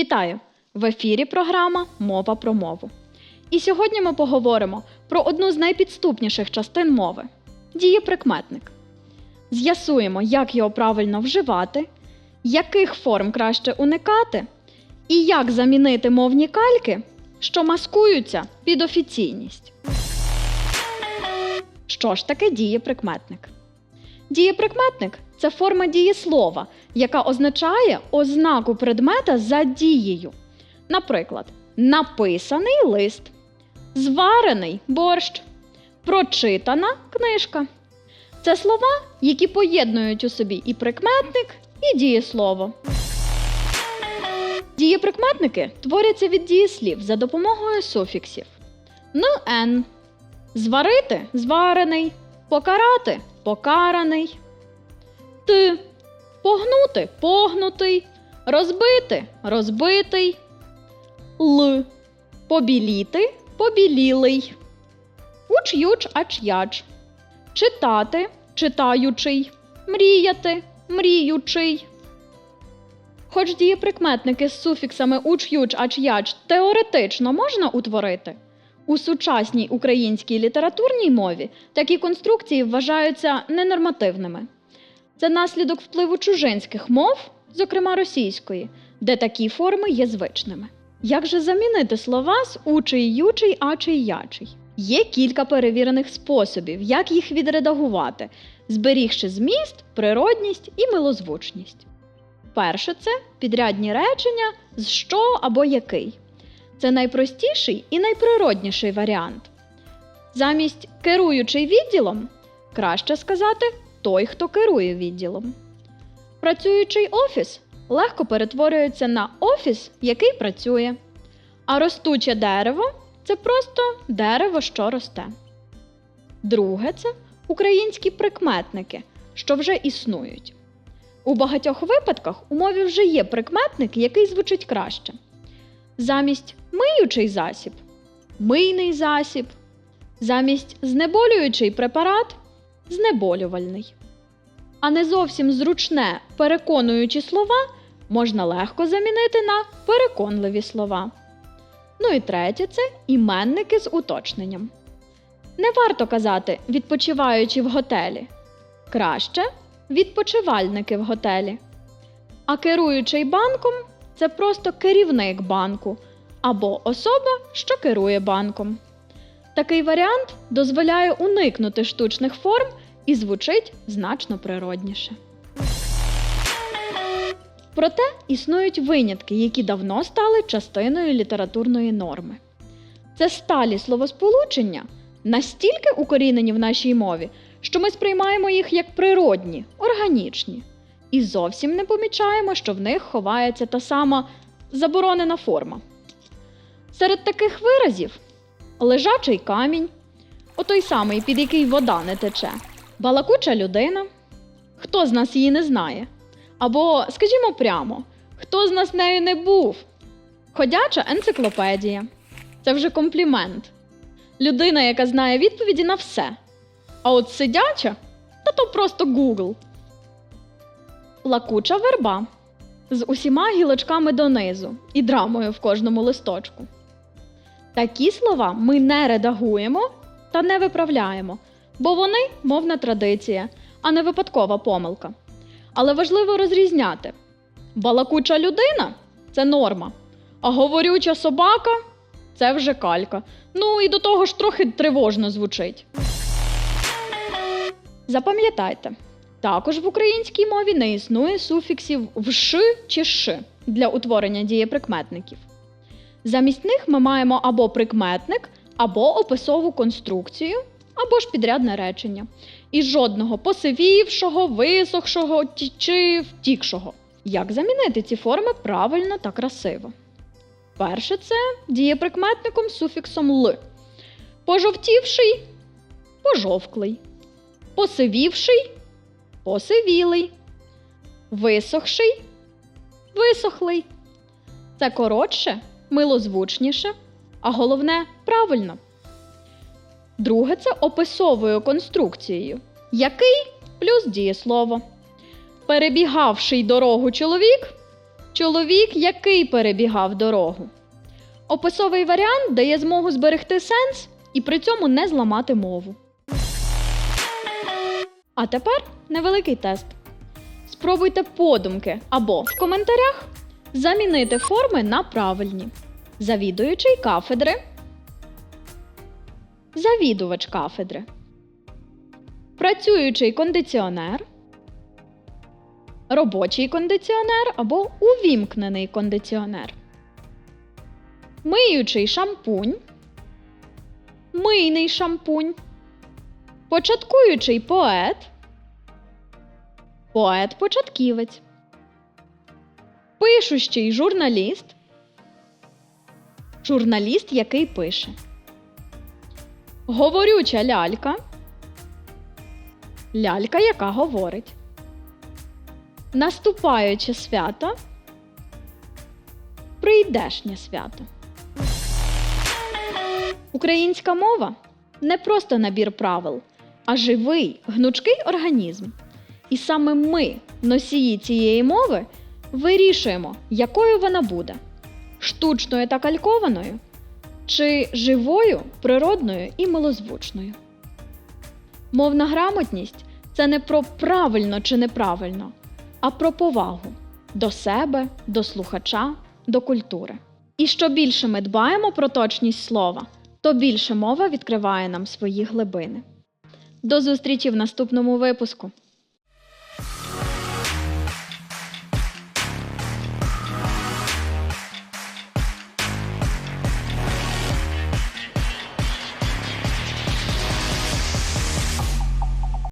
Вітаю! В ефірі програма Мова про мову. І сьогодні ми поговоримо про одну з найпідступніших частин мови дієприкметник. З'ясуємо, як його правильно вживати, яких форм краще уникати, і як замінити мовні кальки, що маскуються під офіційність. Що ж таке дієприкметник? Дієприкметник це форма дієслова, яка означає ознаку предмета за дією. Наприклад, написаний лист, зварений борщ, прочитана книжка. Це слова, які поєднують у собі і прикметник, і дієслово. Дієприкметники творяться від дієслів за допомогою суфіксів. н, зварити зварений, покарати покараний. Т. Погнути погнутий, розбити розбитий. Л. Побіліти побілілий. Уч юч ач яч. Читати читаючий. Мріяти мріючий. Хоч дієприкметники з суфіксами уч юч ач яч теоретично можна утворити. У сучасній українській літературній мові такі конструкції вважаються ненормативними. Це наслідок впливу чужинських мов, зокрема російської, де такі форми є звичними. Як же замінити слова з учий, ючий, ачий, ячий? Є кілька перевірених способів, як їх відредагувати, зберігши зміст, природність і милозвучність. Перше це підрядні речення з що або який. Це найпростіший і найприродніший варіант. Замість керуючий відділом краще сказати той, хто керує відділом. Працюючий офіс легко перетворюється на офіс, який працює. А ростуче дерево це просто дерево, що росте. Друге це українські прикметники, що вже існують. У багатьох випадках у мові вже є прикметник, який звучить краще. Замість миючий засіб мийний засіб, замість знеболюючий препарат знеболювальний. А не зовсім зручне переконуючі слова можна легко замінити на переконливі слова. Ну і третє це іменники з уточненням. Не варто казати відпочиваючи в готелі. Краще відпочивальники в готелі. А керуючий банком це просто керівник банку або особа, що керує банком. Такий варіант дозволяє уникнути штучних форм і звучить значно природніше. Проте існують винятки, які давно стали частиною літературної норми. Це сталі словосполучення, настільки укорінені в нашій мові, що ми сприймаємо їх як природні, органічні, і зовсім не помічаємо, що в них ховається та сама заборонена форма. Серед таких виразів лежачий камінь, отой самий, під який вода не тече, балакуча людина, хто з нас її не знає. Або, скажімо прямо, хто з нас нею не був? Ходяча енциклопедія. Це вже комплімент. Людина, яка знає відповіді на все. А от сидяча, та то просто Google. Плакуча верба з усіма гілочками донизу і драмою в кожному листочку. Такі слова ми не редагуємо та не виправляємо, бо вони мовна традиція, а не випадкова помилка. Але важливо розрізняти: балакуча людина це норма, а говорюча собака це вже калька. Ну і до того ж трохи тривожно звучить. Запам'ятайте, також в українській мові не існує суфіксів вш чи ш для утворення дієприкметників. Замість них ми маємо або прикметник, або описову конструкцію, або ж підрядне речення. І жодного посивівшого, висохшого чи втікшого. Як замінити ці форми правильно та красиво? Перше це дієприкметником з суфіксом л. Пожовтівший пожовклий. Посивівший посивілий. Висохший висохлий. Це коротше, милозвучніше, а головне правильно. Друге це описовою конструкцією. Який плюс дієслово. Перебігавший дорогу чоловік Чоловік, який перебігав дорогу. Описовий варіант дає змогу зберегти сенс і при цьому не зламати мову. А тепер невеликий тест. Спробуйте подумки або в коментарях замінити форми на правильні. Завідуючий кафедри. Завідувач кафедри. Працюючий кондиціонер. Робочий кондиціонер або увімкнений кондиціонер. Миючий шампунь. Мийний шампунь. Початкуючий поет. Поет-початківець. Пишущий журналіст. Журналіст, який пише. Говорюча лялька. Лялька, яка говорить. Наступаюче свято. Прийдешнє свято. Українська мова не просто набір правил, а живий, гнучкий організм. І саме ми, носії цієї мови, вирішуємо, якою вона буде штучною та калькованою, чи живою, природною і милозвучною. Мовна грамотність це не про правильно чи неправильно, а про повагу до себе, до слухача, до культури. І що більше ми дбаємо про точність слова, то більше мова відкриває нам свої глибини. До зустрічі в наступному випуску!